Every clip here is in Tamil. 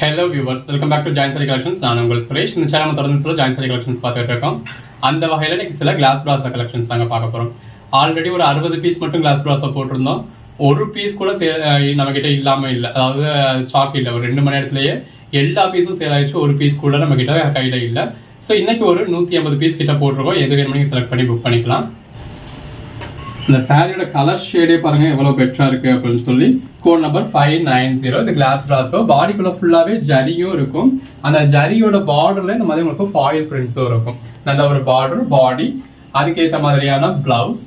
Hello viewers welcome back to join sari collections நான் உங்கள் சுரேஷ். இந்த சேனல் தொடர்ந்து சில ஜாயின் சரி கலெக்ஷன்ஸ் பார்த்துட்டு இருக்கோம். அந்த வகையில் இன்னைக்கு சில கிளாஸ் பிராசா கலெக்ஷன்ஸ் தாங்க பார்க்க போகிறோம் ஆல்ரெடி ஒரு அறுபது பீஸ் மட்டும் கிளாஸ் பிராசா போட்டிருந்தோம். ஒரு பீஸ் கூட சே நம்ம இல்லாமல் இல்லை. அதாவது ஸ்டாக் இல்லை. ஒரு ரெண்டு மணி நேரத்துலேயே எல்லா பீஸும் சேல் ஆயிடுச்சு. ஒரு பீஸ் கூட நம்மக்கிட்ட கையில் இல்லை. ஸோ இன்னைக்கு ஒரு நூற்றி ஐம்பது பீஸ் கிட்ட போட்டிருக்கோம். எது வேணுமோ நீங்கள் செலக்ட் பண்ணி புக் பண்ணிக்கலாம். இந்த சாரியோட கலர் ஷேடே பாருங்க எவ்வளவு பெட்டரா இருக்கு அப்படின்னு சொல்லி. Code number five nine zero இது கிளாஸ் ட்ராஸோ பாடிக்குள்ள ஃபுல்லாவே ஜரியும் இருக்கும். அந்த ஜரியோட பார்டர்ல இந்த மாதிரி உங்களுக்கு ஃபாயில் பிரிண்ட்ஸும் இருக்கும். நல்ல ஒரு பார்டர் பாடி அதுக்கேற்ற மாதிரியான பிளவுஸ்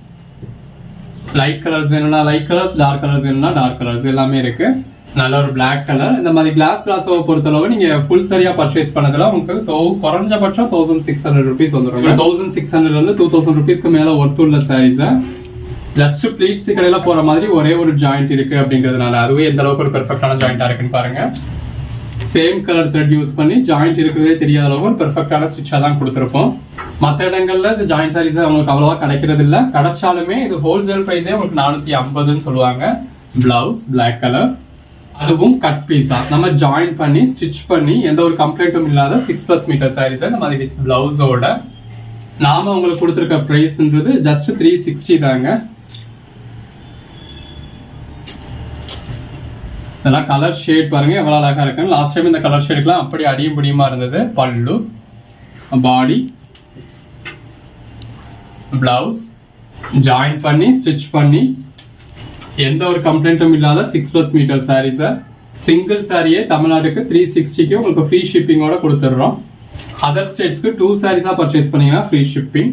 லைட் கலர்ஸ் வேணும்னா லைட் கலர்ஸ் டார்க் கலர்ஸ் வேணும்னா டார்க் கலர்ஸ் எல்லாமே இருக்கு. நல்ல ஒரு பிளாக் கலர் இந்த மாதிரி கிளாஸ் கிளாஸை பொறுத்தளவு நீங்க ஃபுல் சரியா பர்ச்சேஸ் பண்ணதுல உங்களுக்கு தௌ- குறைஞ்சபட்சம் தௌசண்ட் சிக்ஸ் ஹண்ட்ரட் ருபீஸ் வந்துடும் தௌசண்ட் சிக்ஸ் ஹண்ட்ரட்ல இருந்து டூ தௌசண்ட் ருபீஸ்க்கு மேல ஒர்த்து உள்ள சாரீஸை ஜஸ்ட் பிளீட்ஸ் கடையில் போகிற மாதிரி ஒரே ஒரு ஜாயிண்ட் இருக்குது அப்படிங்கிறதுனால அதுவே எந்த அளவுக்கு ஒரு பெர்ஃபெக்டான ஜாயிண்டாக இருக்குன்னு பாருங்கள் சேம் கலர் த்ரெட் யூஸ் பண்ணி ஜாயிண்ட் இருக்கிறதே தெரியாத அளவுக்கு ஒரு பெர்ஃபெக்டான ஸ்டிச்சாக தான் கொடுத்துருப்போம். மற்ற இடங்கள்ல இந்த ஜாயிண்ட் சாரீஸ் அவங்களுக்கு அவ்வளோவா கிடைக்கிறது இல்லை. கிடைச்சாலுமே இது ஹோல்சேல் ப்ரைஸே உங்களுக்கு நானூற்றி ஐம்பதுன்னு சொல்லுவாங்க. பிளவுஸ் பிளாக் கலர் அதுவும் கட் பீஸா நம்ம ஜாயின் பண்ணி ஸ்டிச் பண்ணி எந்த ஒரு கம்ப்ளைண்ட்டும் இல்லாத சிக்ஸ் ப்ளஸ் மீட்டர் சாரீஸை நம்ம அது வித் பிளவுஸோட நாம உங்களுக்கு கொடுத்துருக்க ப்ரைஸ்ன்றது ஜஸ்ட் த்ரீ சிக்ஸ்டி தாங்க. இதெல்லாம் கலர் ஷேட் பாருங்க எவ்வளோ அழகாக இருக்குன்னு. லாஸ்ட் டைம் இந்த கலர் ஷேடுக்குலாம் அப்படி அடியும் பிடியுமா இருந்தது. பல்லு பாடி பிளவுஸ் ஜாயின் பண்ணி ஸ்டிச் பண்ணி எந்த ஒரு கம்ப்ளைண்ட்டும் இல்லாத சிக்ஸ் ப்ளஸ் மீட்டர் சாரீஸை சிங்கிள் சாரியே தமிழ்நாட்டுக்கு த்ரீ சிக்ஸ்டிக்கு உங்களுக்கு ஃப்ரீ ஷிப்பிங்கோட கொடுத்துட்றோம். அதர் ஸ்டேட்ஸ்க்கு டூ சாரீஸாக பர்ச்சேஸ் பண்ணீங்கன்னா ஃப்ரீ ஷிப்பிங்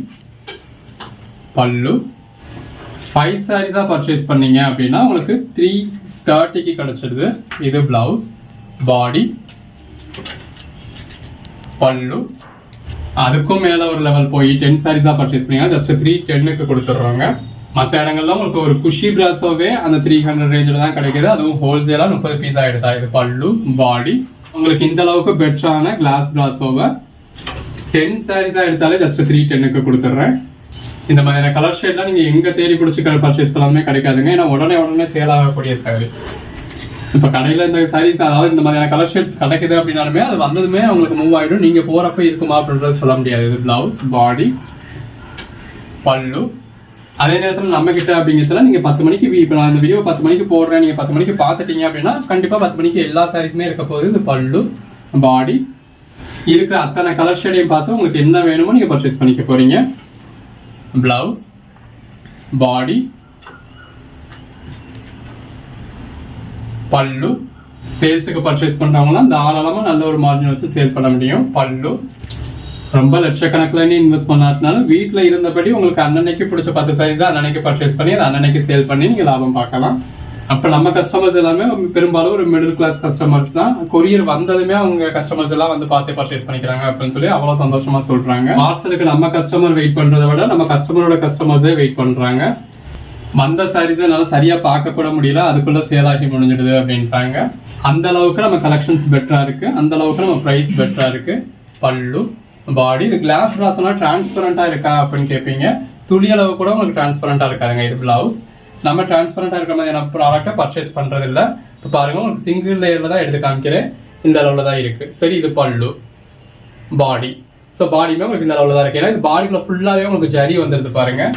பல்லு. ஃபைவ் சாரீஸாக பர்ச்சேஸ் பண்ணீங்க அப்படின்னா உங்களுக்கு த்ரீ தேர்ட்டிக்கு கிடைச்சிடுது இது பிளவுஸ் பாடி பல்லு. அதுக்கும் மேல ஒரு லெவல் போய் டென் சாரீஸாக பர்ச்சேஸ் பண்ணிங்கன்னா ஜஸ்ட் த்ரீ டென்னுக்கு கொடுத்துட்றோங்க. மற்ற இடங்கள்ல உங்களுக்கு ஒரு குஷி பிராஸோவே அந்த த்ரீ ஹண்ட்ரட் ரேஞ்சில் தான் கிடைக்குது. அதுவும் ஹோல்சேலாக முப்பது பீஸ் ஆகிடுதா இது பல்லு பாடி உங்களுக்கு இந்த அளவுக்கு பெட்டரான கிளாஸ் பிராஸோவை டென் சாரீஸாக எடுத்தாலே ஜஸ்ட் த்ரீ டென்னுக்கு கொடுத்துட்றேன். இந்த மாதிரியான கலர் ஷேட்லாம் நீங்கள் எங்கே தேடி பிடிச்சி பர்ச்சேஸ் பண்ணாலுமே கிடைக்காதுங்க. ஏன்னா உடனே உடனே சேல் ஆகக்கூடிய சாரி இப்போ கடையில் இந்த சாரீஸ் அதாவது இந்த மாதிரியான கலர் ஷேட்ஸ் கிடைக்குது அப்படின்னாலுமே அது வந்ததுமே அவங்களுக்கு மூவ் ஆகிடும் நீங்கள் போகிறப்ப இருக்குமா அப்படின்றது சொல்ல முடியாது. இது பிளவுஸ் பாடி பல்லு. அதே நேரத்தில் நம்ம கிட்ட அப்படிங்கிறதுல நீங்கள் பத்து மணிக்கு இப்போ நான் இந்த வீடியோ பத்து மணிக்கு போடுறேன். நீங்கள் பத்து மணிக்கு பார்த்துட்டீங்க அப்படின்னா கண்டிப்பாக பத்து மணிக்கு எல்லா சாரீஸுமே இருக்க போகுது. இது பல்லு பாடி இருக்கிற அத்தனை கலர் ஷேடையும் பார்த்து உங்களுக்கு என்ன வேணுமோ நீங்கள் பர்ச்சேஸ் பண்ணிக்க போகிறீங்க blouse பாடி பல்லு. சேல்ஸுக்கு பர்ச்சேஸ் பண்றவங்களாம் தாராளமாக நல்ல ஒரு மார்ஜின் வச்சு சேல் பண்ண முடியும். பல்லு. ரொம்ப லட்சக்கணக்கில் இன்வெஸ்ட் பண்ணாதனால வீட்டில் இருந்தபடி உங்களுக்கு அன்னன்னைக்கு பிடிச்ச பத்து சைஸ் அன்னன்னைக்கு பர்ச்சேஸ் பண்ணி அதை அன்னன்னைக்கு சேல் பண்ணி நீங்கள் லாபம் பார்க்கலாம். அப்போ நம்ம கஸ்டமர்ஸ் எல்லாமே பெரும்பாலும் ஒரு மிடில் கிளாஸ் கஸ்டமர்ஸ் தான். கொரியர் வந்ததுமே அவங்க கஸ்டமர்ஸ் எல்லாம் வந்து பார்த்து பர்ச்சேஸ் பண்ணிக்கிறாங்க அப்படின்னு சொல்லி அவ்வளோ சந்தோஷமா சொல்றாங்க. பார்சலுக்கு நம்ம கஸ்டமர் வெயிட் பண்றதை விட நம்ம கஸ்டமரோட கஸ்டமர்ஸே வெயிட் பண்றாங்க. வந்த சாரீஸ் என்னால் சரியா பார்க்கப்பட முடியல அதுக்குள்ள சேல் ஆகி முடிஞ்சிடுது அப்படின்றாங்க. அந்த அளவுக்கு நம்ம கலெக்ஷன்ஸ் பெட்டரா இருக்கு. அந்த அளவுக்கு நம்ம ப்ரைஸ் பெட்டரா இருக்கு. பல்லு பாடி இது கிளாஸ் பிராஸ்னா டிரான்ஸ்பரண்டா இருக்கா அப்படின்னு கேட்பீங்க துளி அளவு கூட உங்களுக்கு டிரான்ஸ்பரண்டா இருக்காதுங்க. இது பிளவுஸ் நம்ம டிரான்ஸ்பரண்டாக இருக்கிற மாதிரியான ப்ராடக்ட்டை பர்ச்சேஸ் பண்ணுறதில்ல இப்போ பாருங்கள் உங்களுக்கு சிங்கிள் லேயரில் தான் எடுத்து காமிக்கிறேன். இந்த அளவில் தான் இருக்குது சரி இது பல்லு. பாடி ஸோ பாடியுமே உங்களுக்கு இந்த அளவில் தான் இருக்குது ஏன்னா இது பாடிக்குள்ள ஃபுல்லாவே உங்களுக்கு ஜரி வந்துருது பாருங்கள்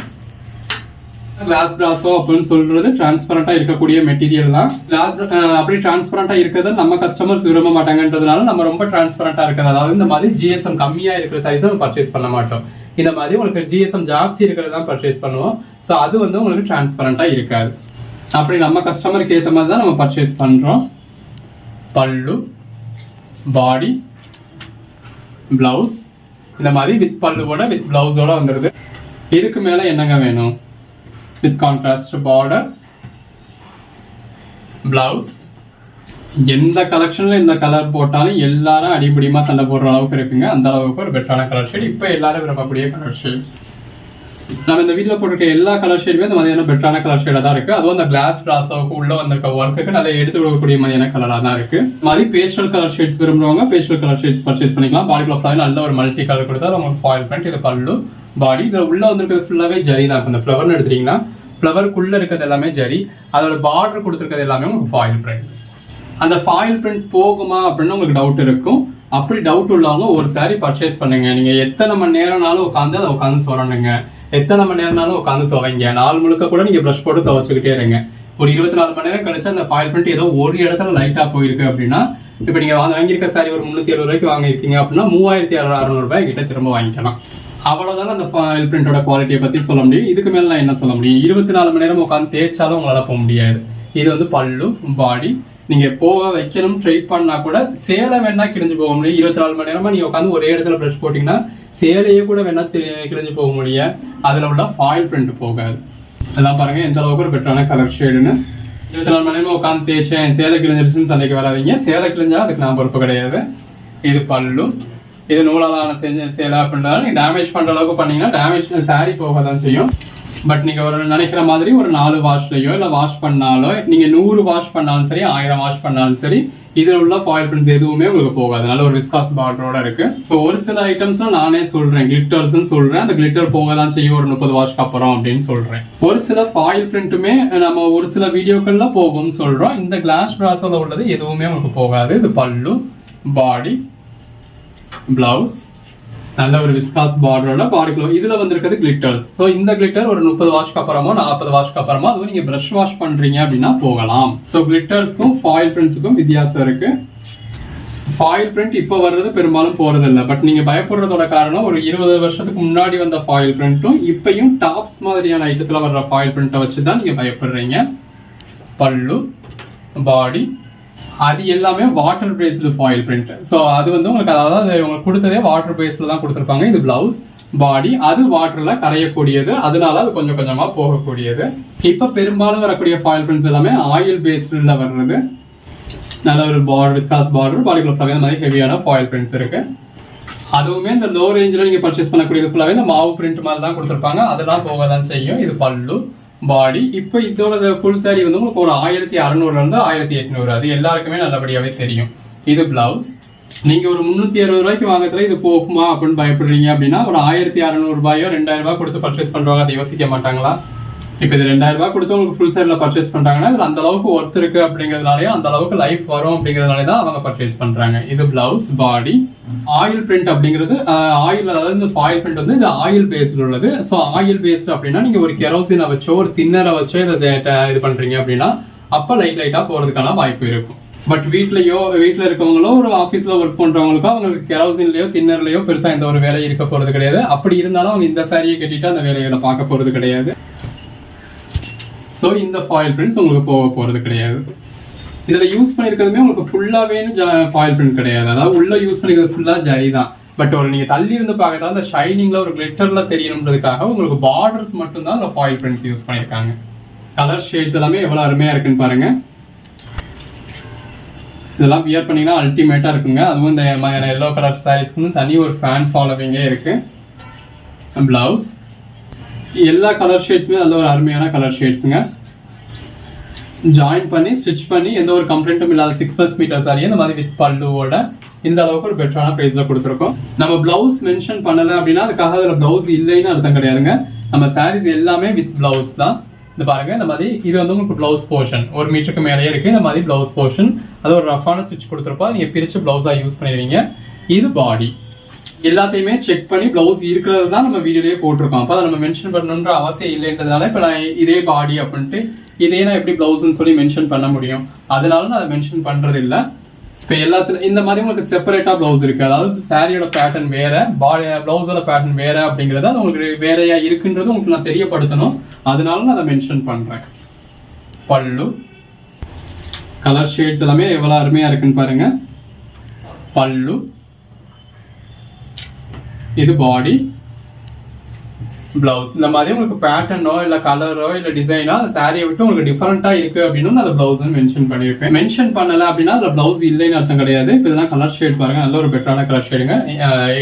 கிளாஸ் பிராஸோ அப்படின்னு சொல்றது டிரான்ஸ்பரண்டா இருக்கக்கூடிய மெட்டீரியல் தான். கிளாஸ் அப்படி டிரான்ஸ்பரண்டா இருக்கிறது நம்ம கஸ்டமர்ஸ் விரும்ப மாட்டாங்கன்றதுனால நம்ம ரொம்ப டிரான்ஸ்பரண்டா இருக்கிறது. அதாவது இந்த மாதிரி ஜிஎஸ்எம் கம்மியா இருக்கிற சைஸ் நம்ம பர்ச்சேஸ் பண்ண மாட்டோம். இந்த மாதிரி உங்களுக்கு ஜிஎஸ்எம் ஜாஸ்தி இருக்கிறது தான் பர்ச்சேஸ் பண்ணுவோம். ஸோ அது வந்து உங்களுக்கு டிரான்ஸ்பரண்ட்டாக இருக்காது. அப்படி நம்ம கஸ்டமருக்கு ஏற்ற மாதிரி தான் நம்ம பர்ச்சேஸ் பண்ணுறோம் பல்லு பாடி பிளவுஸ் இந்த மாதிரி வித் பல்லுவோட வித் பிளவுஸோட வந்துடுது இதுக்கு மேலே என்னங்க வேணும்? வித் கான்ட்ராஸ்ட் பார்டர் பிளவுஸ் எந்த கலெக்ஷனில் இந்த கலர் போட்டாலும் எல்லாரும் அடிப்படியமாக சண்டை போடுற அளவுக்கு இருக்குங்க. அந்த அளவுக்கு ஒரு பெட்டரான கலர் ஷேட் இப்போ எல்லாரும் விரும்பக்கூடிய கலர் ஷேட் நம்ம இந்த வீட்டில் போட்டிருக்க எல்லா கலர் ஷேடுமே இந்த மாதிரியான பெட்டரான கலர் ஷேடாக தான் இருக்கு. அதுவும் அந்த கிளாஸ் பிளாஸோவுக்கு உள்ள வந்திருக்க ஒர்க்குக்கு நல்லா எடுத்து கொடுக்கக்கூடிய மாதிரியான கலராக தான் இருக்கு. மாதிரி பேஸ்டல் கலர் ஷேட்ஸ் விரும்புறவங்க பேஸ்டல் கலர் ஷேட்ஸ் பர்ச்சேஸ் பண்ணிக்கலாம். பாடி ஃபிளவர் நல்ல ஒரு மல்டி கலர் கொடுத்தா உங்களுக்கு ஃபாயில் பண்ணிட்டு இது பல்லு பாடி இதில் உள்ள வந்திருக்கிறது ஃபுல்லாகவே ஜரி தான். இருக்கும் இந்த ஃப்ளவர்னு எடுத்துட்டீங்கன்னா ஃப்ளவருக்குள்ளே இருக்கிறது எல்லாமே ஜரி அதோட பார்டர் கொடுத்துருக்கிறது எல்லாமே உங்களுக்கு ஃபாயில் பிரிண்ட் அந்த ஃபாயில் பிரிண்ட் போகுமா அப்படின்னு உங்களுக்கு டவுட் இருக்கும். அப்படி டவுட் உள்ளவங்க ஒரு saree பர்ச்சேஸ் பண்ணுங்க. நீங்க எத்தனை மணி நேரம்னாலும் உட்காந்து அதை உட்காந்து சொல்லணுங்க. எத்தனை மணி நேரம்னாலும் உட்காந்து துவைங்க. நாள் முழுக்க கூட நீங்க ப்ரஷ் போட்டு துவைச்சுக்கிட்டே இருங்க. ஒரு இருபத்தி நாலு மணி நேரம் கழிச்சு அந்த ஃபாயில் பிரிண்ட் ஏதோ ஒரு இடத்துல லைட்டா போயிருக்கு அப்படின்னா இப்போ நீங்க வாங்க- வாங்கியிருக்க சாரி ஒரு முந்நூற்றி எழுபது ரூபாய்க்கு வாங்கியிருக்கீங்க அப்படின்னா மூவாயிரத்தி அறுநூறு ரூபாய் கிட்ட திரும்ப வாங்கிக்கலாம். அவ்வளவுதான் அந்த ஃபாயில் பிரிண்டோட குவாலிட்டியை பத்தி சொல்ல முடியும். இதுக்கு மேல நான் என்ன சொல்ல முடியும்? இருபத்தி நாலு மணி நேரம் உட்காந்து தேய்ச்சாலும் உங்களால போக முடியாது. இது வந்து பல்லு பாடி நீங்க போக வைக்கணும் ட்ரை பண்ணா கூட சேலை வேணா கிழிஞ்சு போக முடியும். இருபத்தி நாலு மணி நேரமா நீங்க உட்காந்து ஒரே இடத்துல ப்ரஷ் போட்டீங்கன்னா சேலையே கூட வேணா கிழிஞ்சு போக முடியும். அதுல உள்ள ஃபாயில் பிரிண்ட் போகாது. அதெல்லாம் பாருங்க எந்த அளவுக்கு ஒரு பெட்டரான கலர் ஷேடுன்னு இருபத்தி நாலு மணி நேரமா உட்காந்து தேய்ச்சேன் சேலை கிழிஞ்சிருச்சுன்னு சண்டைக்கு வராதீங்க. சேலை கிழிஞ்சா அதுக்கு நான் பொறுப்பு கிடையாது. இது பல்லும் இது நூலாலான செஞ்ச சேலை அப்படின்றதால நீங்க டேமேஜ் பண்ற அளவுக்கு பண்ணீங்கன்னா டேமேஜ் சாரி போக தான் செய்யும். பட் நீங்கள் ஒரு நினைக்கிற மாதிரி ஒரு நாலு வாஷ்லையோ இல்லை வாஷ் பண்ணாலோ நீங்கள் நூறு வாஷ் பண்ணாலும் சரி ஆயிரம் வாஷ் பண்ணாலும் சரி இதில் உள்ள ஃபாயில் பிரிண்ட்ஸ் எதுவுமே உங்களுக்கு போகாது. நல்ல ஒரு விஸ்காஸ் பார்டரோட இருக்கு. இப்போ ஒரு சில ஐட்டம்ஸ்லாம் நானே சொல்கிறேன் கிளிட்டர்ஸ்னு சொல்கிறேன் அந்த கிளிட்டர் போக தான் செய்யும். ஒரு முப்பது வாஷ்க்கு அப்புறம் அப்படின்னு சொல்கிறேன் ஒரு சில ஃபாயில் பிரிண்ட்டுமே நம்ம ஒரு சில வீடியோக்கள்ல போகும்னு சொல்கிறோம் இந்த கிளாஸ் பிராஸோட உள்ளது எதுவுமே உங்களுக்கு போகாது. இது பல்லு பாடி பிளவுஸ் நல்ல ஒரு விஸ்காஸ் பார்டரோட பாடிக்குள்ள இதுல வந்திருக்கிறது கிளிட்டர்ஸ் ஸோ இந்த கிளிட்டர் ஒரு முப்பது வாஷ்க்கு அப்புறமோ நாற்பது வாஷ்க்கு அப்புறமா அதுவும் நீங்க பிரஷ் வாஷ் பண்றீங்க அப்படின்னா போகலாம். ஸோ கிளிட்டர்ஸ்க்கும் ஃபாயில் பிரிண்ட்ஸுக்கும் வித்தியாசம் இருக்கு. ஃபாயில் பிரிண்ட் இப்போ வர்றது பெரும்பாலும் போறது இல்லை பட் நீங்க பயப்படுறதோட காரணம் ஒரு இருபது வருஷத்துக்கு முன்னாடி வந்த ஃபாயில் பிரிண்ட்டும் இப்பயும் டாப்ஸ் மாதிரியான ஐட்டத்தில் வர்ற ஃபாயில் பிரிண்ட்டை வச்சு தான் நீங்க பயப்படுறீங்க. பல்லு பாடி அது எல்லாமே water based foil print so அது வந்து உங்களுக்கு அதாவது உங்களுக்கு கொடுத்ததே வாட்டர் பேஸ்டில் தான் கொடுத்துருப்பாங்க. இது பிளவுஸ் பாடி அது வாட்டரில் கரையக்கூடியது. அதனால அது கொஞ்சம் கொஞ்சமாக போகக்கூடியது. இப்போ பெரும்பாலும் வரக்கூடிய ஃபாயில் பிரிண்ட்ஸ் எல்லாமே ஆயில் பேஸ்டில் வர்றது. நல்ல ஒரு பார்டர் விஸ்காஸ் பார்டர் பாடிக்குள்ள ஃபுல்லாகவே இந்த மாதிரி ஹெவியான ஃபாயில் பிரிண்ட்ஸ் இருக்கு. அதுவுமே இந்த லோ ரேஞ்சில் நீங்கள் பர்ச்சேஸ் பண்ணக்கூடியது ஃபுல்லாகவே இந்த மாவு பிரிண்ட் மாதிரி தான் கொடுத்துருப்பாங்க. அதெல்லாம் போக தான் செய்யும். இது பல்லு. பாடி இப்போ இதோட ஃபுல் saree வந்து உங்களுக்கு ஒரு ஆயிரத்தி அறநூறுலேருந்து ஆயிரத்தி எட்நூறு. அது எல்லாருக்குமே நல்லபடியாகவே தெரியும். இது பிளவுஸ் நீங்கள் ஒரு முந்நூற்றி அறுபது ரூபாய்க்கு வாங்குறதுல இது போகுமா அப்படின்னு பயப்படுறீங்க அப்படின்னா ஒரு ஆயிரத்தி அறநூறுபாயோ ரெண்டாயிரம் ரூபாய் கொடுத்து பர்ச்சேஸ் பண்ணுறவங்க அதை யோசிக்க மாட்டாங்களா? இப்போ இது ரெண்டாயிரம் ரூபாய் கொடுத்து உங்களுக்கு ஃபுல் சைடில் பர்ச்சேஸ் பண்ணுறாங்கன்னா இது அந்த அளவுக்கு ஒர்த் இருக்கு அப்படிங்கிறதுனாலயும் அந்த அளவுக்கு லைஃப் வரும் அப்படிங்கிறதுனால தான் அவங்க பர்ச்சேஸ் பண்ணுறாங்க இது பிளவுஸ் பாடி ஆயில் பிரிண்ட் அப்படிங்கிறது ஆயில் அதாவது இந்த ஃபாயில் பிரிண்ட் வந்து இது ஆயில் பேஸ்டு உள்ளது. ஸோ ஆயில் பேஸ்டு அப்படின்னா நீங்கள் ஒரு கெரோசினை வச்சோ ஒரு தின்னரை வச்சோ இதை இது பண்ணுறீங்க அப்படின்னா அப்போ லைட் லைட்டாக போகிறதுக்கான வாய்ப்பு இருக்கும். பட் வீட்லயோ வீட்டில் இருக்கவங்களோ ஒரு ஆஃபீஸில் ஒர்க் பண்ணுறவங்களுக்கோ அவங்களுக்கு கெரோசின்லையோ தின்னர்லையோ பெருசாக எந்த ஒரு வேலை இருக்க போகிறது கிடையாது. அப்படி இருந்தாலும் அவங்க இந்த சாரியை கட்டிட்டு அந்த வேலைகளை பார்க்க போகிறது கிடையாது. ஸோ இந்த ஃபாயில் பிரிண்ட்ஸ் உங்களுக்கு போக போகிறது கிடையாது. இதில் யூஸ் பண்ணியிருக்கிறதுமே உங்களுக்கு ஃபுல்லாகவே ஃபாயில் பிரிண்ட் கிடையாது. அதாவது உள்ளே யூஸ் பண்ணிக்கிறது ஃபுல்லாக ஜரி தான். பட் ஒரு நீங்கள் தள்ளி இருந்து பார்க்கறதா அந்த ஷைனிங்கில் ஒரு கிளிட்டரில் தெரியணுன்றதுக்காக உங்களுக்கு பார்டர்ஸ் மட்டும்தான் அந்த ஃபாயில் பிரிண்ட்ஸ் யூஸ் பண்ணியிருக்காங்க கலர் ஷேட்ஸ் எல்லாமே எவ்வளோ அருமையாக இருக்குன்னு பாருங்கள் இதெல்லாம் வியர் பண்ணீங்கன்னா அல்டிமேட்டாக இருக்குங்க. அதுவும் இந்த எல்லோ கலர் சாரீஸ்க்கு தனி ஒரு ஃபேன் ஃபாலோவிங்கே இருக்குது ப்ளவுஸ் எல்லா கலர் ஷேட்ஸுமே நல்ல ஒரு அருமையான கலர் ஷேட்ஸுங்க ஜாயின் பண்ணி ஸ்டிச் பண்ணி எந்த ஒரு கம்ப்ளைண்ட்டும் இல்லாத சிக்ஸ் ப்ளஸ் மீட்டர் சாரியை இந்த மாதிரி வித் பல்லுவோட இந்த அளவுக்கு ஒரு பெட்டரான ப்ரைஸில் கொடுத்துருக்கோம். நம்ம பிளவுஸ் மென்ஷன் பண்ணலை அப்படின்னா அதுக்காக அதில் பிளவுஸ் இல்லைன்னு அர்த்தம் கிடையாதுங்க. நம்ம சாரீஸ் எல்லாமே வித் பிளவுஸ் தான். இந்த பாருங்க இந்த மாதிரி இது வந்து உங்களுக்கு பிளவுஸ் போர்ஷன் ஒரு மீட்டருக்கு மேலேயே இருக்குது இந்த மாதிரி பிளவுஸ் போர்ஷன் அது ஒரு ரஃபான ஸ்டிச் கொடுத்துருப்போம் நீங்கள் பிரித்து ப்ளவுஸாக யூஸ் பண்ணிடுவீங்க. இது பாடி எல்லாத்தையுமே செக் பண்ணி பிளவுஸ் இருக்கிறது தான் நம்ம வீடியோலேயே போட்டிருக்கோம். அப்போ அதை நம்ம மென்ஷன் பண்ணணுன்ற அவசியம் இல்லைன்றதுனால இப்போ நான் இதே பாடி அப்படின்ட்டு இதே நான் எப்படி பிளவுஸ்ன்னு சொல்லி மென்ஷன் பண்ண முடியும். அதனால நான் அதை மென்ஷன் பண்ணுறது இல்லை இப்போ எல்லாத்துல இந்த மாதிரி உங்களுக்கு செப்பரேட்டாக பிளவுஸ் இருக்குது அதாவது சாரியோட பேட்டர்ன் வேற பாடி பிளவுஸோட பேட்டர்ன் வேற அப்படிங்கறது அது உங்களுக்கு வேறையா இருக்குன்றது உங்களுக்கு நான் தெரியப்படுத்தணும். அதனால நான் அதை மென்ஷன் பண்ணுறேன் பல்லு. கலர் ஷேட்ஸ் எல்லாமே எவ்வளோ அருமையாக இருக்குன்னு பாருங்கள் பல்லு. இது பாடி பிளவுஸ் இந்த மாதிரி உங்களுக்கு பேட்டர்னோ இல்லை கலரோ இல்லை டிசைனோ அந்த சாரியை விட்டு உங்களுக்கு டிஃப்ரெண்ட்டாக இருக்கு அப்படின்னு நான் அந்த பிளவுஸ் மென்ஷன் பண்ணியிருப்பேன் மென்ஷன் பண்ணலை அப்படின்னா அதில் பிளவுஸ் இல்லைன்னு அர்த்தம் கிடையாது. இப்போ இதெல்லாம் கலர் ஷேட் பாருங்கள் நல்ல ஒரு பெட்டரான கலர் ஷேடுங்க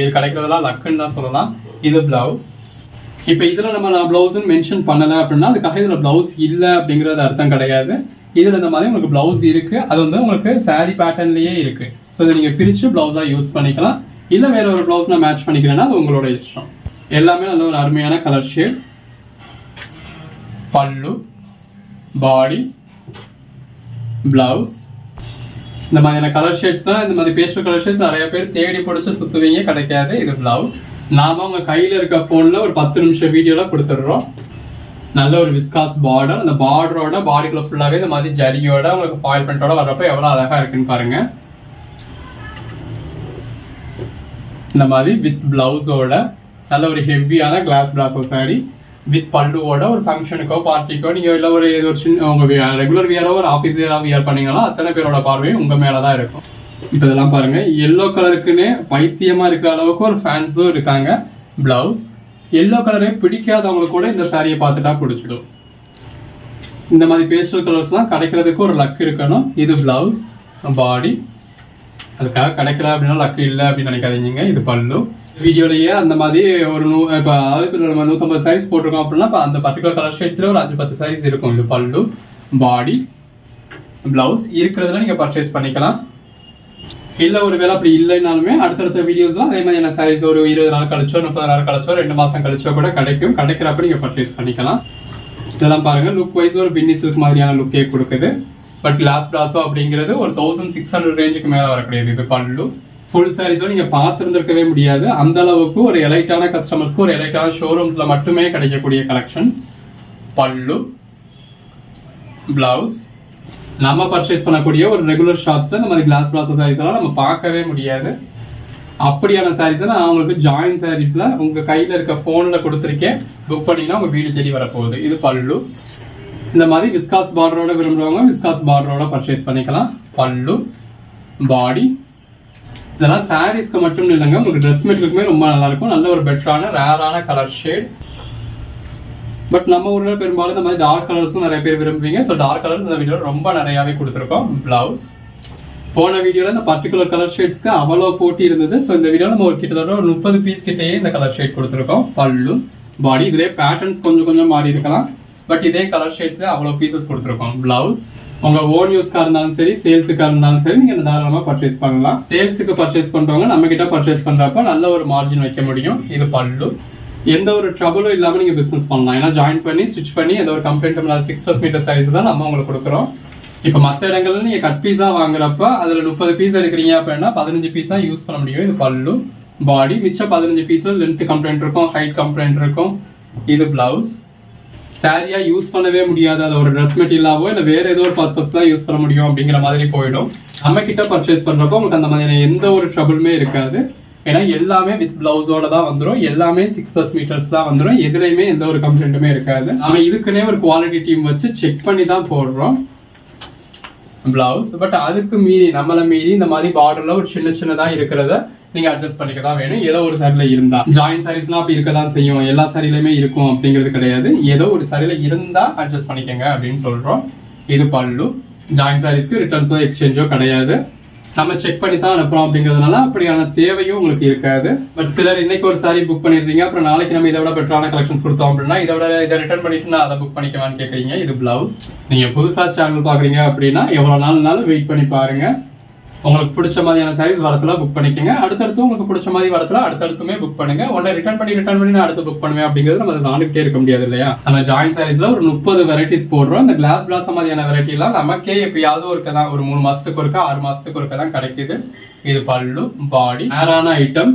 இது கிடைக்கிறதெல்லாம் லக்குன்னு தான் சொல்லலாம். இது பிளவுஸ் இப்போ இதில் நம்ம நான் பிளவுஸ் மென்ஷன் பண்ணலை அப்படின்னா அதுக்காக இதில் பிளவுஸ் இல்லை அப்படிங்கிறது அர்த்தம் கிடையாது. இதில் இந்த மாதிரி உங்களுக்கு பிளவுஸ் இருக்குது அது வந்து உங்களுக்கு சாரி பேட்டர்ன்லேயே இருக்குது ஸோ இதை நீங்கள் பிரித்து பிளவுஸாக யூஸ் பண்ணிக்கலாம். இல்லை வேற ஒரு ப்ளவுஸ் நான் மேட்ச் பண்ணிக்கிறேன்னா அது உங்களோட இஷ்டம். எல்லாமே நல்ல ஒரு அருமையான கலர் ஷேட் பல்லு பாடி ப்ளவுஸ் இந்த மாதிரியான கலர் ஷேட்ஸ்னா இந்த மாதிரி பேஸ்டல் கலர் ஷேட்ஸ் நிறைய பேர் தேடி பிடிச்சி சுத்துவீங்க கிடைக்காது. இது ப்ளவுஸ் நாம உங்கள் கையில் இருக்க ஃபோனில் ஒரு பத்து நிமிஷம் வீடியோல கொடுத்துட்றோம். நல்ல ஒரு விஸ்காஸ் பார்டர் அந்த பார்டரோட பாடிக்குள்ள ஃபுல்லாகவே இந்த மாதிரி ஜரியோட உங்களுக்கு ஃபாயில் பிரிண்டோட வர்றப்ப எவ்வளோ அழகாக இருக்குன்னு பாருங்கள் இந்த மாதிரி வித் பிளவுஸோட நல்ல ஒரு ஹெவியான கிளாஸ் பிளாஸோ சாரி வித் பல்லுவோட ஒரு ஃபங்க்ஷனுக்கோ பார்ட்டிக்கோ நீங்கள் இல்லை ஒரு ஏதோ ஒரு சின்ன உங்கள் ரெகுலர் வியரோ ஒரு ஆஃபீஸ் வியராக வியர் பண்ணீங்கன்னா அத்தனை பேரோட பார்வையும் உங்கள் மேலே தான் இருக்கும். இப்போ இதெல்லாம் பாருங்கள் எல்லோ கலருக்குன்னு பைத்தியமாக இருக்கிற அளவுக்கு ஒரு ஃபேன்ஸும் இருக்காங்க பிளவுஸ் எல்லோ கலரே பிடிக்காதவங்களுக்கு கூட இந்த சாரியை பார்த்துட்டா பிடிச்சிடும். இந்த மாதிரி பேஸ்டல் கலர்ஸ்லாம் கிடைக்கிறதுக்கு ஒரு லக் இருக்கணும். இது பிளவுஸ் பாடி அதுக்காக கிடைக்கல அப்படின்னா லக்கு இல்லை அப்படின்னு நினைக்காதீங்க. இது பல்லு. வீடியோலயே அந்த மாதிரி ஒரு நூ இப்போ அதுக்கு நம்ம நூற்றம்பது சாரீஸ் போட்டிருக்கோம் அப்படின்னா இப்போ அந்த பர்டிகுலர் கலர் ஷேட்ஸில் ஒரு அஞ்சு பத்து சாரீஸ் இருக்கும். இது பல்லு பாடி ப்ளவுஸ் இருக்கிறதுல நீங்கள் பர்ச்சேஸ் பண்ணிக்கலாம். இல்லை ஒரு வேளை அப்படி இல்லைனாலுமே அடுத்தடுத்த வீடியோஸ்லாம் அதே மாதிரி என்ன சாரீஸ் ஒரு இருபது நாள் கழிச்சோ முப்பது நாள் கழிச்சோ ரெண்டு மாதம் கழிச்சோ கூட கிடைக்கும். கிடைக்கிறப்ப நீங்கள் பர்ச்சேஸ் பண்ணிக்கலாம். இதெல்லாம் பாருங்கள் லுக் வைஸ் ஒரு பின்னி சில்க் மாதிரியான லுக்கே கொடுக்குது. பட் கிளாஸ் பிராசோ அப்படிங்கிறது ஒரு தௌசண்ட் சிக்ஸ் ஹண்ட்ரட் ரேஞ்சுக்கு மேலே வரக்கூடியது. இது பல்லு. ஃபுல் சாரீஸோ நீங்கள் பார்த்துருந்துருக்கவே முடியாது. அந்த அளவுக்கு ஒரு எலைட்டான கஸ்டமர்ஸ்க்கு ஒரு எலைட்டான ஷோரூம்ஸில் மட்டுமே கிடைக்கக்கூடிய கலெக்ஷன்ஸ் பல்லு. பிளவுஸ் நம்ம பர்ச்சேஸ் பண்ணக்கூடிய ஒரு ரெகுலர் ஷாப்ஸில் நம்ம அது கிளாஸ் பிளாஸ் சாரீஸ் எல்லாம் நம்ம பார்க்கவே முடியாது. அப்படியான சாரீஸை நான் அவங்களுக்கு ஜாயின் சாரீஸில் உங்கள் கையில் இருக்க ஃபோனில் கொடுத்துருக்கேன். புக் பண்ணிங்கன்னா உங்கள் வீடு தேடி வரப்போகுது. இது பல்லு. இந்த மாதிரி விஸ்காஸ் பார்டரோட விரும்புறவங்க விஸ்காஸ் பார்டரோட பர்ச்சேஸ் பண்ணிக்கலாம். பல்லு பாடி இதெல்லாம் சாரீஸ்க்கு மட்டும் இல்லைங்க. உங்களுக்கு ட்ரெஸ் மெட்டீரியலுக்குமே ரொம்ப நல்லாயிருக்கும். நல்ல ஒரு பெட்டரான ரேரான கலர் ஷேட் பட் நம்ம ஊரில் பெரும்பாலும் இந்த மாதிரி டார்க் கலர்ஸும் நிறைய பேர் விரும்புவீங்க. ஸோ டார்க் கலர்ஸ் இந்த வீடியோவில் ரொம்ப நிறையாவே கொடுத்துருக்கோம். பிளவுஸ் போன வீடியோவில் இந்த பர்டிகுலர் கலர் ஷேட்ஸ்க்கு அவ்வளோ போட்டி இருந்தது. ஸோ இந்த வீடியோவில் நம்ம ஒரு கிட்டத்தட்ட ஒரு முப்பது பீஸ் கிட்டேயே இந்த கலர் ஷேட் கொடுத்துருக்கோம். பல்லு பாடி இதிலே பேட்டர்ன்ஸ் கொஞ்சம் கொஞ்சம் மாறி இருக்கலாம் பட் இதே கலர் ஷேட்ஸ்ல அவ்வளோ பீசஸ் கொடுத்துருக்கோம். பிளவுஸ் உங்க ஓன் யூஸ்க்கா இருந்தாலும் சரி சேல்ஸுக்கா இருந்தாலும் சரி நீங்க தாராளமா பர்ச்சேஸ் பண்ணலாம். சேல்ஸுக்கு பர்ச்சேஸ் பண்றவங்க நம்ம கிட்ட பர்ச்சேஸ் பண்றப்ப நல்ல ஒரு மார்ஜின் வைக்க முடியும். இது பல்லு. எந்த ஒரு ட்ரபுளும் இல்லாம நீங்க பிசினஸ் பண்ணலாம். ஏன்னா ஜாயின் பண்ணி ஸ்டிச் பண்ணி எந்த ஒரு கம்ப்ளைண்ட் இல்லாத சிக்ஸ் பஸ் மீட்டர் சைஸ் தான் நம்ம உங்களுக்கு கொடுக்குறோம். இப்போ மற்ற இடங்கள்ல நீங்க கட் பீஸா வாங்குறப்ப அதுல முப்பது பீஸ் எடுக்கிறீங்க அப்படின்னா பதினஞ்சு பீஸ் தான் யூஸ் பண்ண முடியும். இது பல்லு. பாடி மிச்சம் பதினஞ்சு பீஸ்ல லென்த் கம்ப்ளைண்ட் இருக்கும் ஹைட் கம்ப்ளைண்ட் இருக்கும். இது பிளவுஸ் சாரியா யூஸ் பண்ணவே முடியாது. அது ஒரு ட்ரெஸ் மெட்டீரியலாவோ இல்லை வேற ஏதோ ஒரு பர்பஸ் தான் யூஸ் பண்ண முடியும் அப்படிங்கிற மாதிரி போயிடும். நம்ம கிட்ட பர்ச்சேஸ் பண்றப்போ உங்களுக்கு அந்த மாதிரியான எந்த ஒரு ட்ரபிளுமே இருக்காது. ஏன்னா எல்லாமே வித் பிளவுஸோட தான் வந்துடும் எல்லாமே சிக்ஸ் ப்ளஸ் மீட்டர்ஸ் தான் வந்துடும் எதுலையுமே எந்த ஒரு கம்ப்ளைண்ட்டுமே இருக்காது. நம்ம இதுக்குன்னே ஒரு குவாலிட்டி டீம் வச்சு செக் பண்ணி தான் போடுறோம் பிளவுஸ் பட் அதுக்கு மீறி நம்மளை மீறி இந்த மாதிரி பார்டர்ல ஒரு சின்ன சின்னதாக இருக்கிறத நீங்க அட்ஜஸ்ட் பண்ணிக்க தான் வேணும். ஏதோ ஒரு சாரில இருந்தா. ஜாயின் சாரீஸ்னா அப்படி இருக்க தான் செய்யும். எல்லா சாரிலையுமே இருக்கும் அப்படிங்கிறது கிடையாது. ஏதோ ஒரு சாரில இருந்தா அட்ஜஸ்ட் பண்ணிக்கங்க அப்படின்னு சொல்றோம். இது பல்லு. ஜாயின் சாரீஸ்க்கு ரிட்டர்ன்ஸோ எக்ஸ்சேஞ்சோ கிடையாது. நம்ம செக் பண்ணி தான் அனுப்புறோம் அப்படிங்கிறதுனால அப்படியான தேவையும் உங்களுக்கு இருக்காது. பட் சிலர் இன்னைக்கு ஒரு சாரி புக் பண்ணிருக்கீங்க அப்புறம் நாளைக்கு நம்ம இதை விட பெட்டரான கலெக்ஷன்ஸ் கொடுத்தோம் அப்படின்னா இதை விட இதை ரிட்டர்ன் பண்ணிட்டு அதை புக் பண்ணிக்கவான்னு கேட்குறீங்க இது பிளவுஸ் நீங்க புதுசா சேனல் பாக்குறீங்க அப்படின்னா எவ்வளவு நாள்னாலும் வெயிட் பண்ணி பாருங்க. உங்களுக்கு பிடிச்ச மாதிரியான சாரீஸ் வரத்துல புக் பண்ணிக்கோங்க. அடுத்தடுத்து உங்களுக்கு பிடிச்ச மாதிரி வரத்துல அடுத்தடுத்துமே புக் பண்ணுங்க. உடனே ரிட்டர்ன் பண்ணி ரிட்டர்ன் பண்ணி நான் அடுத்து புக் பண்ணுவேன் அப்படிங்கிறது நம்ம நானுக்கிட்டே இருக்க முடியாது இல்லையா? நம்ம ஜாயின் சாரீஸ்ல ஒரு முப்பது வெரைட்டிஸ் போடுறோம். இந்த கிளாஸ் பிளாஸ் மாதிரியான வெரைட்டி எல்லாம் நமக்கே எப்பயாவது ஒருக்க தான். ஒரு மூணு மாசத்துக்கு ஒருக்க ஆறு மாசத்துக்கு ஒருக்க தான் கிடைக்குது. இது பல்லு பாடி நேரான ஐட்டம்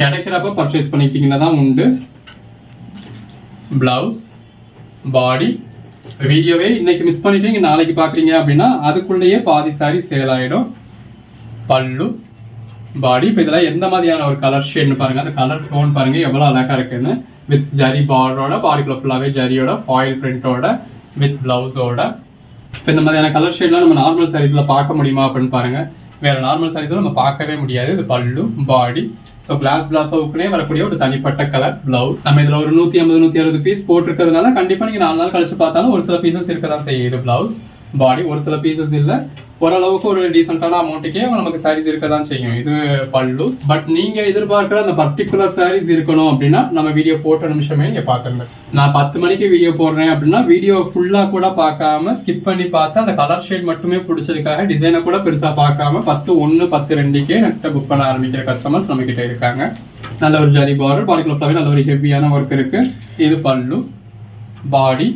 கிடைக்கிறப்ப பர்ச்சேஸ் பண்ணிக்கிட்டீங்கன்னா தான் உண்டு. பிளவுஸ் பாடி வீடியோவே இன்னைக்கு மிஸ் பண்ணிட்டீங்க நாளைக்கு பாக்குறீங்க அப்படின்னா அதுக்குள்ளேயே பாதி சாரி சேல் ஆயிடும் பல்லு பாடி இப்போ இதெல்லாம் எந்த மாதிரியான ஒரு கலர் ஷேட்னு பாருங்க. அந்த கலர் டோன் பாருங்க. எவ்வளவு அழகா இருக்குன்னு. வித் ஜரி பார்டரோட பாடிக்குள்ள ஃபுல்லாவே ஜரியோட ஃபாயில் பிரிண்டோட வித் பிளவுஸோட இப்போ இந்த மாதிரியான கலர் ஷேட்லாம் நம்ம நார்மல் சாரீஸ்ல பார்க்க முடியுமா அப்படின்னு பாருங்க. வேற நார்மல் சாரீஸ்ல நம்ம பார்க்கவே முடியாது. இது பல்லு பாடி ஸோ கிளாஸ் பிளாஸோவுக்குனே வரக்கூடிய ஒரு தனிப்பட்ட கலர் பிளவுஸ் நம்ம இதில் ஒரு நூற்றி ஐம்பது நூற்றி அறுபது பீஸ் போட்டிருக்கிறதுனால கண்டிப்பாக நீங்கள் நாலு நாள் கழிச்சு பார்த்தாலும் ஒரு சில பீசஸ் இருக்க தான் செய்யுது பிளவுஸ் பாடி ஒரு சில பீசஸ் இல்லை. ஓரளவுக்கு ஒரு டீசெண்டான அமௌண்ட்டுக்கே நமக்கு சாரீஸ் இருக்க தான் செய்யும். இது பல்லு. பட் நீங்க எதிர்பார்க்குற அந்த பர்டிகுலர் சாரீஸ் இருக்கணும் அப்படின்னா நம்ம வீடியோ போட்ட நிமிஷமே நீங்க பார்த்துருங்க நான் பத்து மணிக்கு வீடியோ போடுறேன் அப்படின்னா வீடியோ ஃபுல்லா கூட பார்க்காம ஸ்கிப் பண்ணி பார்த்து அந்த கலர் ஷேட் மட்டுமே பிடிச்சதுக்காக டிசைனை கூட பெருசா பார்க்காம பத்து ஒன்று பத்து ரெண்டுக்கே நட்ட புக் பண்ண ஆரம்பிக்கிற கஸ்டமர்ஸ் நம்ம கிட்ட இருக்காங்க. நல்ல ஒரு ஜரி பார்டர் பாடிக்குள்ள நல்ல ஒரு ஹெவியான ஒர்க் இருக்கு. இது பல்லு. பாடி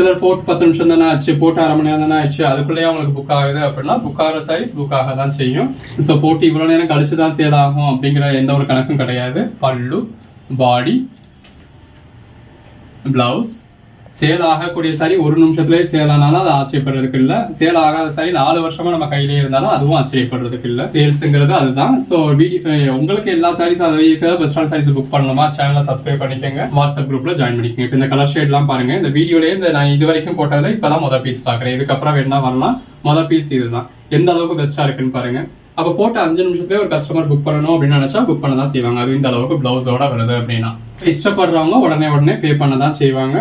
சிலர் போட்டு பத்து நிமிஷம் தானே ஆச்சு போட்டு அரை மணி நேரம் தானே ஆச்சு அதுக்குள்ளேயே அவங்களுக்கு புக் ஆகுது அப்படின்னா புக் ஆகிற சைஸ் புக் ஆக தான் செய்யும். ஸோ போட்டு இவ்வளோ நேரம் கழிச்சு தான் சேல் ஆகும் அப்படிங்கிற எந்த ஒரு கணக்கும் கிடையாது. பல்லு பாடி ப்ளவுஸ் சேல் ஆகக்கூடிய சாரி ஒரு நிமிஷத்துலயே சேல் ஆனாலும் அது ஆச்சரியப்படுறதுக்கு இல்ல. சேல் ஆகாத சாரி நாலு வருஷமா நம்ம கையிலே இருந்தாலும் அதுவும் ஆச்சரியப்படுறதுக்கு இல்ல. சேல்ஸுங்கிறது அதுதான். ஸோ வீடியோ உங்களுக்கு எல்லா சாரீஸ் அதை இருக்கிற பெஸ்டான சாரீஸ் புக் பண்ணணுமா? சேனலை சப்ஸ்கிரைப் பண்ணிக்கோங்க. வாட்ஸ்அப் குரூப்ல ஜாயின் பண்ணிக்கோங்க. இப்போ இந்த கலர் ஷேட்லாம் பாருங்க. இந்த வீடியோலயே இந்த நான் இது வரைக்கும் போட்டதுல இப்பதான் மொதல் பீஸ் பாக்குறேன் இதுக்கப்புறம் வேணா வரலாம். மொதல் பீஸ் இதுதான். எந்த அளவுக்கு பெஸ்டா இருக்குன்னு பாருங்க. அப்போ போட்டு அஞ்சு நிமிஷத்துலேயே ஒரு கஸ்டமர் புக் பண்ணணும் அப்படின்னு நினச்சா புக் பண்ண தான் செய்வாங்க. அது இந்த அளவுக்கு ப்ளவுஸோட வருது அப்படின்னா. இஷ்டப்படுறவங்க உடனே உடனே பே பண்ண தான் செய்வாங்க.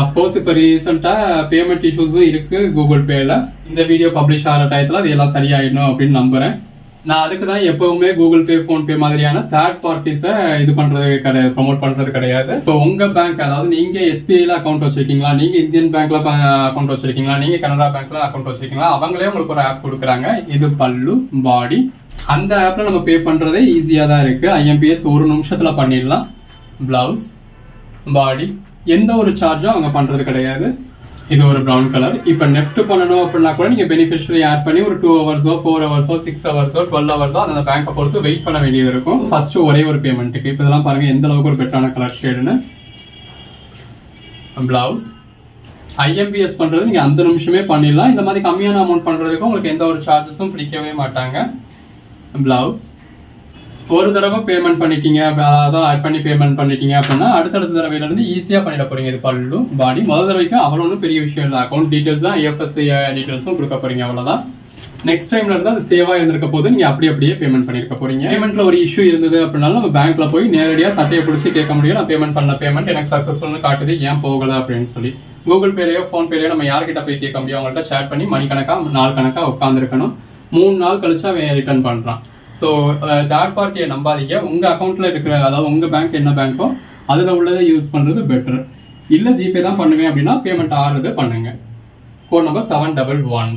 அப்கோர்ஸ் இப்போ ரீசெண்டாக பேமெண்ட் இஷ்யூஸும் இருக்குது கூகுள் பேயில் இந்த வீடியோ பப்ளிஷ் ஆகிற டயத்தில் அது எல்லாம் சரியாயிடணும் அப்படின்னு நம்புகிறேன் நான் அதுக்கு தான் எப்பவுமே கூகுள் பே ஃபோன்பே மாதிரியான தேர்ட் பார்ட்டிஸை இது பண்ணுறது கிடையாது ப்ரொமோட் பண்ணுறது கிடையாது. இப்போ உங்கள் பேங்க் அதாவது நீங்கள் எஸ்பிஐயில் அக்கௌண்ட் வச்சிருக்கீங்களா? நீங்கள் இந்தியன் பேங்க்கில் அக்கௌண்ட் வச்சிருக்கீங்களா? நீங்கள் கனரா பேங்க்கில் அக்கௌண்ட் வச்சிருக்கீங்களா? அவங்களே உங்களுக்கு ஒரு ஆப் கொடுக்குறாங்க. இது பல்லு பாடி அந்த ஆப்பில் நம்ம பே பண்ணுறதே ஈஸியாக தான் இருக்குது ஐஎம்பிஎஸ் ஒரு நிமிஷத்தில் பண்ணிடலாம். ப்ளவுஸ் பாடி எந்த ஒரு சார்ஜும் அவங்க பண்றது கிடையாது. இது ஒரு ப்ரௌன் கலர் இப்போ நெஃப்ட் பண்ணணும் அப்படின்னா கூட நீங்கள் பெனிஃபிஷியரி ஆட் பண்ணி ஒரு டூ ஹவர்ஸோ ஃபோர் ஹவர்ஸோ சிக்ஸ் ஹவர்ஸோ டுவெல் ஹவர்ஸோ அந்த பேங்கை பொறுத்து வெயிட் பண்ண வேண்டியது இருக்கும். ஃபர்ஸ்ட் ஒரே ஒரு பேமெண்ட்டுக்கு இப்போ இதெல்லாம் பாருங்க எந்த அளவுக்கு ஒரு பெட்டான கலர் ஷேடுன்னு பிளவுஸ் ஐஎம்பிஎஸ் பண்ணுறது நீங்கள் அந்த நிமிஷமே பண்ணிடலாம். இந்த மாதிரி கம்மியான அமௌண்ட் பண்ணுறதுக்கு உங்களுக்கு எந்த ஒரு சார்ஜஸும் பிடிக்கவே மாட்டாங்க. பிளவுஸ் ஒரு தடவை பேமெண்ட் பண்ணிட்டீங்க அதான் ஆட் பண்ணி பேமெண்ட் பண்ணிட்டீங்க அப்படின்னா அடுத்தடுத்த தடவையில இருந்து ஈஸியாக பண்ணிட போறீங்க. இது பல்லும் பாடி. முதல் தடவைக்கு அவ்வளோ ஒன்றும் பெரிய விஷயம் இல்லை. அக்கௌண்ட் டீடைல்ஸ் தான் ஐஎஃப்எஸ்சி டீடைல்ஸும் கொடுக்க போறீங்க அவ்வளோதான் நெக்ஸ்ட் டைம்ல இருந்து அது சேவா இருந்திருக்க போது நீங்க அப்படி அப்படியே பேமெண்ட் பண்ணிருக்க போறீங்க. பேமெண்ட்ல ஒரு இஷ்யூ இருந்தது அப்படின்னாலும் நம்ம பேங்க்ல போய் நேரடியாக சட்டையை பிடிச்சி கேட்க முடியும். நான் பேமெண்ட் பண்ண பேமெண்ட் எனக்கு சக்சஸ்ஃபுல்னு காட்டுது ஏன் போகல அப்படின்னு சொல்லி. கூகுள் பேலயோ ஃபோன் பேலயோ நம்ம யார்கிட்ட போய் கேட்க முடியும்? அவங்கள்ட்ட சேட் பண்ணி மணிக்கணக்கா நாள் கணக்கா உட்காந்துருக்கணும் மூணு நாள் கழிச்சு அவன் ரிட்டர்ன் பண்றான். ஸோ தேர்ட் பார்ட்டியை நம்பாதீங்க. உங்கள் அக்கௌண்ட்டில் இருக்கிற அதாவது உங்கள் பேங்க் என்ன பேங்க்கோ அதில் உள்ளதை யூஸ் பண்ணுறது பெட்டர் இல்லை ஜிபே தான் பண்ணுவேன் அப்படின்னா பேமெண்ட் ஆறுறது பண்ணுங்கள் code number seven double one